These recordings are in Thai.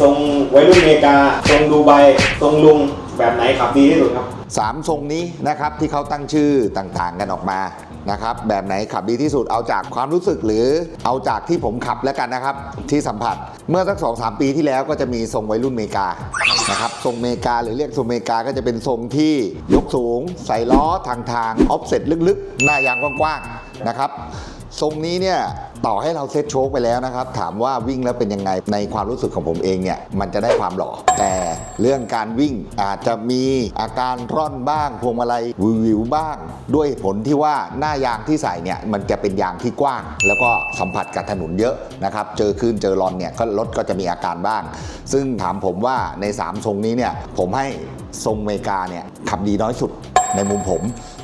ทรงวัยรุ่นอเมริกา ทรงดูไบ ทรงลุง แบบไหนขับดีที่สุดครับ สามทรงนี้นะครับที่เขาตั้งชื่อต่างๆกันออกมานะครับแบบไหนขับดีที่สุดเอาจากความรู้สึกหรือเอาจากที่ผมขับแล้วกันนะครับที่สัมผัสเมื่อสักสองสามปีที่แล้วก็จะมีทรงวัยรุ่นอเมริกานะครับทรงอเมริกาหรือเรียกทรงอเมริกาก็จะเป็นทรงที่ยกสูง ใส่ล้อทางทางออฟเซ็ตลึกๆ หน้ายางกว้างๆนะครับ ทรงนี้เนี่ยต่อให้เราเซ็ตโชคไปแล้วนะครับ ถามว่าวิ่งแล้วเป็นยังไงในความรู้สึกของผมเองเนี่ยมันจะได้ความหล่อ แต่เรื่องการวิ่งอาจจะมีอาการร่อนบ้างพวงมาลัยวิววิวบ้าง ด้วยผลที่ว่าหน้ายางที่ใส่เนี่ยมันจะเป็นยางที่กว้าง แล้วก็สัมผัสกับถนนเยอะนะครับ เจอคลื่นเจอรอนเนี่ยก็รถก็จะมีอาการบ้าง ซึ่งถามผมว่าใน 3 ทรงนี้เนี่ยผมให้ทรงเมกาเนี่ยขับดีน้อยสุดในมุมผม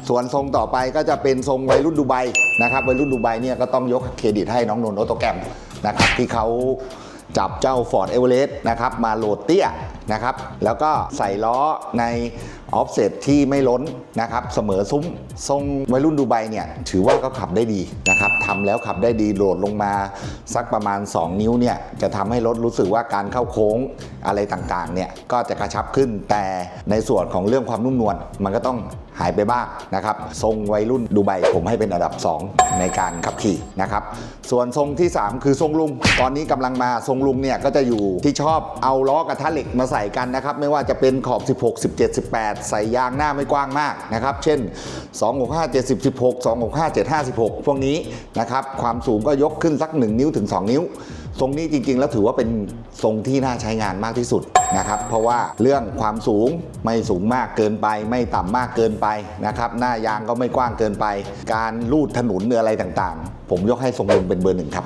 ส่วนทรงต่อไปก็จะเป็นทรงวัยรุ่นดูไบนะครับวัยรุ่นดูไบเนี่ยก็ต้องยกเครดิตให้น้องนนท์ออโตแกรมนะครับที่เขาจับเจ้า Ford e v e r e s t นะครับมาโหลดเตี้ยนะครับแล้วก็ใส่ล้อใน ออฟเซตที่ไม่ล้นนะครับเสมอซุ้มทรงวัยรุ่นดูไบเนี่ยถือว่าก็ขับได้ดีนะครับทำแล้วขับได้ดีโหลดลงมา สักประมาณ 2 นิ้วเนี่ยจะทำให้รถรู้สึกว่าการเข้าโค้งอะไรต่างๆเนี่ยก็จะกระชับขึ้นแต่ในส่วนของเรื่องความนุ่มนวลมันก็ต้องหายไปบ้างนะครับทรงวัยรุ่นดูไบผมให้เป็นอันดับ 2 ในการขับขี่นะครับส่วนทรงที่ 3 คือทรงลุง ตอนนี้กำลังมาทรงลุงเนี่ยก็จะอยู่ที่ชอบเอาล้อกระทะเหล็กมาใส่กันนะครับไม่ว่าจะเป็นขอบ 16 17 18ใส่ยางหน้าไม่กว้างมากนะครับ เช่น 265 70 16 265 7 56 พวกนี้นะครับ ความสูงก็ยกขึ้นสัก 1 นิ้วถึง 2 นิ้ว ทรงนี้จริงๆ แล้วถือว่าเป็นทรงที่น่าใช้งานมากที่สุดนะครับ เพราะว่าเรื่องความสูงไม่สูงมากเกินไป ไม่ต่ำมากเกินไปนะครับ หน้ายางก็ไม่กว้างเกินไป การลูดถนนหรืออะไรต่างๆ ผมยกให้ทรงลุงเป็นเบอร์หนึ่งครับ